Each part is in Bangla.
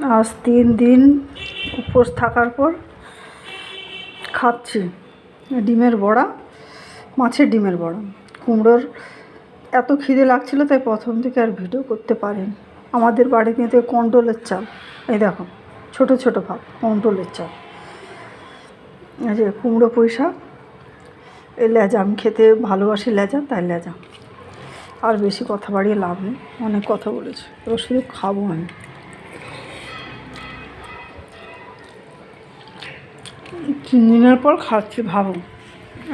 আজ তিন দিন উপোস থাকার পর খাচ্ছি ডিমের বড়া, মাছের ডিমের বড়া। কুমড়োর এত খিদে লাগছিল, তাই প্রথম থেকে আর ভিডিও করতে পারিনি। আমাদের বাড়ি কিন্তু কন্ট্রোলের চাল। এই দেখো, ছোট ছোট ভাব কন্ট্রোলের চাল। এই যে কুমড়ো শাক, এই লেজা, আমি খেতে ভালোবাসি লেজা, তাই লেজা। আর বেশি কথা বাড়িয়ে লাভ নেই, অনেক কথা বলেছি। এবার শুধু খাব আমি। তিন দিনের পর খাচ্ছি, ভাবো।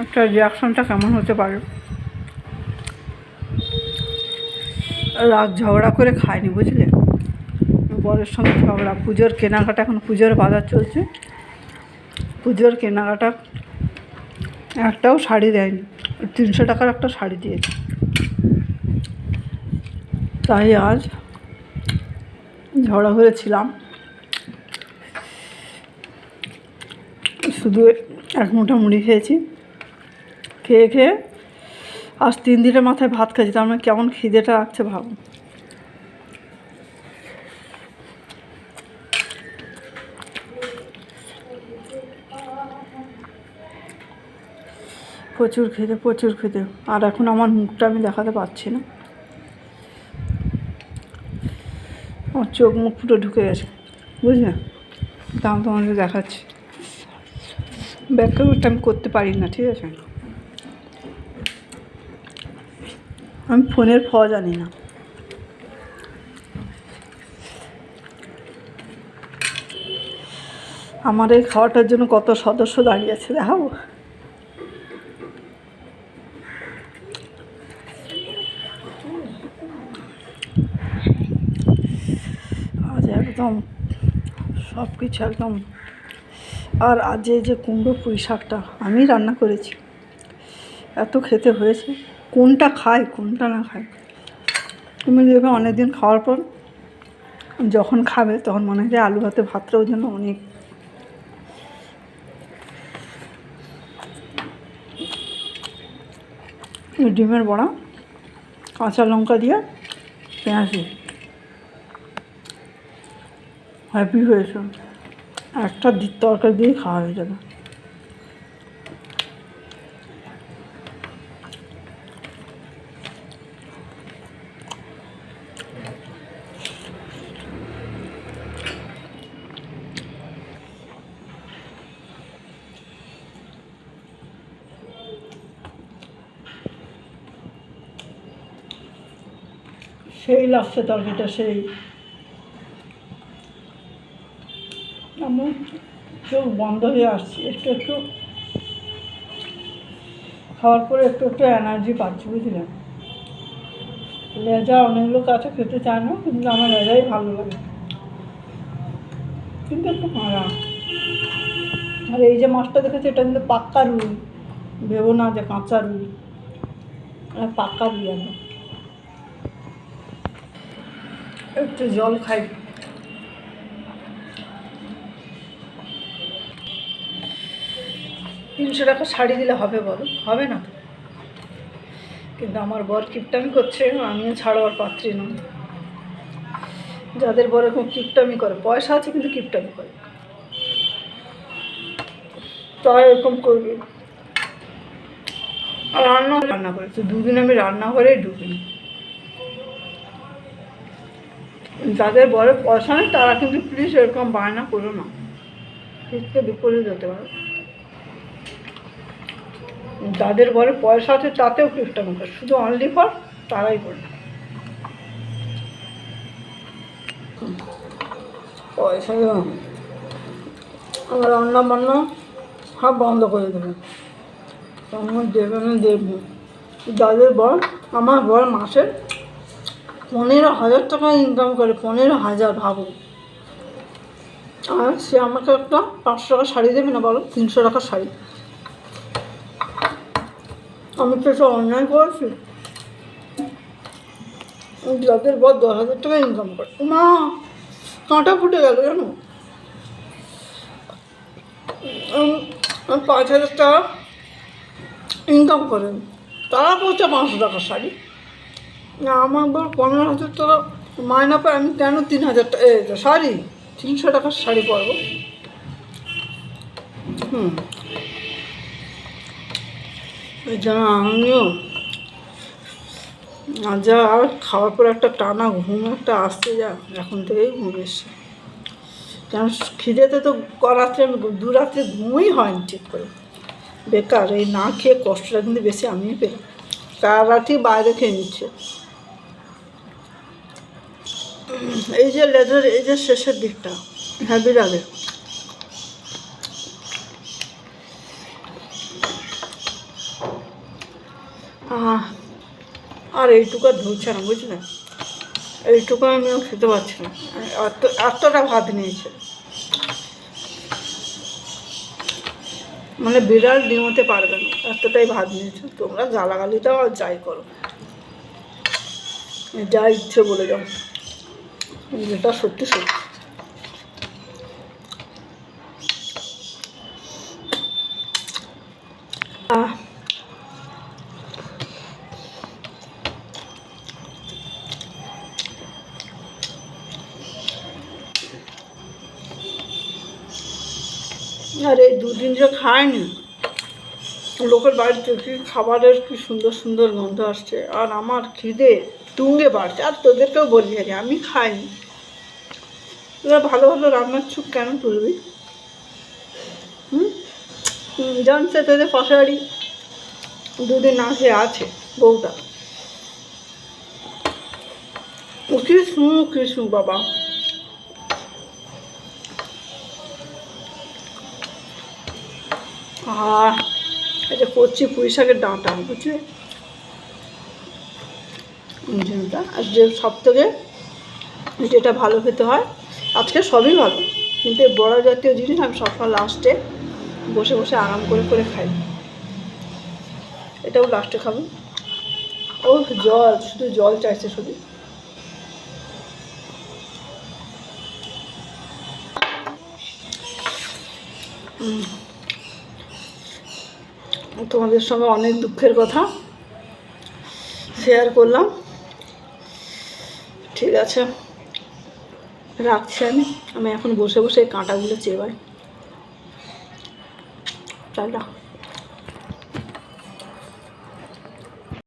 একটা রিয়াকশনটা কেমন হতে পারে? রাত ঝগড়া করে খায়নি বুঝলে? বরের সঙ্গে ঝগড়া। পুজোর কেনাকাটা, এখন পুজোর বাজার চলছে। পুজোর কেনাকাটা একটাও শাড়ি দেয়নি। তিনশো টাকার একটা শাড়ি দিয়েছে। তাই আজ ঝগড়া করেছিলাম। শুধু এক মুঠো মুড়ি খেয়েছি। খেয়ে খেয়ে আজ তিন দিনের মাথায় ভাত খাচ্ছি তার মানে কেমন খিদেটা লাগছে ভাবো। প্রচুর খিদে প্রচুর খিদে। আর এখন আমার মুখটা আমি দেখাতে পারছি না। আমার চোখ মুখ পুরো ঢুকে গেছে। বুঝলে? দাম তোমাদের দেখাচ্ছি। ব্যাখ্যা করতে আমি করতে পারি না, ঠিক আছে? আমি ফোনের ফ জানি না। আমার এই খাওয়াটার জন্য কত সদস্য দাঁড়িয়ে আছে দেখাবো? আজ একদম সব কিছু একদম আর আজ যে কুমড়ো পুঁই শাকটা আমি রান্না করেছি। এত খেতে হয়েছে। কোনটা খাই কোনটা না খাই তুমি দেখবে অনেক দিন খাওয়ার পর যখন খাবে তখন মনে হয় আলু ভাতে, ভাতটাও যেন অনেক। ডিমের বড়া, কাঁচা লঙ্কা দিয়ে পেঁয়াজ দিয়ে। হ্যাপি হয়েছে। একটা দি- তরকারি দিয়ে খাওয়া হয়ে যাবে। সেই লাগছে তরকারিটা সেই চোখ বন্ধ হয়ে আসছি, একটু একটু খাওয়ার পরে একটু একটু এনার্জি পাচ্ছি বুঝলেন লেজা অনেক লোক আছে, খেতে চায় না, কিন্তু আমার লেজাই ভালো লাগে। কিন্তু একটু মারা আর এই যে মাছটা দেখেছি, এটা কিন্তু পাক্কা রুই। ভেবো না যে কাঁচা রুই। পাক্কা রুই একটু জল খাই। তিনশো টাকা শাড়ি দিলে হবে বলো? হবে না তো। কিন্তু আমার বর কিপটামি করছে, আমিও ছাড়াবার পাত্রী নয় যাদের বর এরকম কিপটামি করে, পয়সা আছে কিন্তু কিপটামি করে। তাই এরকম করবে। আর রান্না রান্না তো দুদিন আমি রান্নাঘরে ঢুকিনি যাদের বড় পয়সা নেই, তারা কিন্তু প্লিজ এরকম বায়না করো না। বিপরীত হতে পারে। যাদের বলে পয়সা আছে তাতেও চেষ্টা করে শুধু অনলি ফর তারাই করে পয়সা আমার রান্না বান্না সব বন্ধ করে দেবে। তখন দেবে না, দেবো যাদের বল আমার বল মাসে পনেরো হাজার টাকা ইনকাম করে, পনেরো হাজার ভাবো। আর সে আমাকে একটা পাঁচশো টাকা শাড়ি দেবে না বলো? তিনশো টাকা শাড়ি। আমি তো সব অন্যায় করেছি। যাদের বর দশ হাজার টাকা ইনকাম করে। মা কাঁটা ফুটে গেল জানো? পাঁচ হাজার টাকা ইনকাম করেন। তারা পৌঁছে পাঁচশো টাকা শাড়ি। আমার বল পনেরো হাজার টাকা মায়না পায় আমি কেন তিন হাজার টাকা শাড়ি? তিনশো টাকার শাড়ি পরবো। হুম। এই জন্য আমিও যা আর খাওয়ার পর একটা টানা ঘুম একটা আসছে যা, এখন থেকেই ঘুম এসছে। কারণ খিদেতে তো রাত্রে দু রাত্রে ঘুমই হয়নি ঠিক করে। বেকার, এই না খেয়ে কষ্টটা কিন্তু বেশি আমিই পেলাম। তার রাতি বাইরে খেয়ে নিচ্ছে। এই যে লেজার, এই যে শেষের দিকটা হ্যাভি লাগে আর এইটুকু আর ধরছে না, বুঝলে? এইটুকু আমি খেতে পারছি না। এত, এতটা ভাত নিয়েছে। মানে বিড়াল ডিমোতে পারবে না, এতটাই ভাত নিয়েছে। তোমরা গালাগালিটাও আর যাই করো। যা ইচ্ছে বলে যাও। যেটা সত্যি সত্যি। আর এই দুদিন যে খায়নি। লোকের বাড়িতে কি খাবারের কি সুন্দর সুন্দর গন্ধ আসছে, আর আমার খিদে তুঙ্গে বাড়ছে, আর তোদেরকেও বলি আরে আমি খাইনি। তোরা ভালো ভালো রান্নার চুপ কেন তুলবি? হুম? জানছে তোদের পাশে বাড়ি দুদিন না খেয়ে আছে বউটা। ও কৃষ্ণ কৃষ্ণ বাবা। এটা করছি পুঁই শাকের ডাঁটা, বুঝলি? আর যে সব থেকে যেটা ভালো খেতে হয়, আজকে সবই ভালো। কিন্তু বড়া জাতীয় জিনিস আমি সবসময় লাস্টে বসে বসে আরাম করে করে খাই। এটাও লাস্টে খাব। ও, জল, শুধু জল চাইছে শুধু। উম। তোমাদের সঙ্গে অনেক দুঃখের কথা শেয়ার করলাম। ঠিক আছে। রাখছি আমি। আমি এখন বসে বসে কাঁটাগুলো চেবাই। টাটা।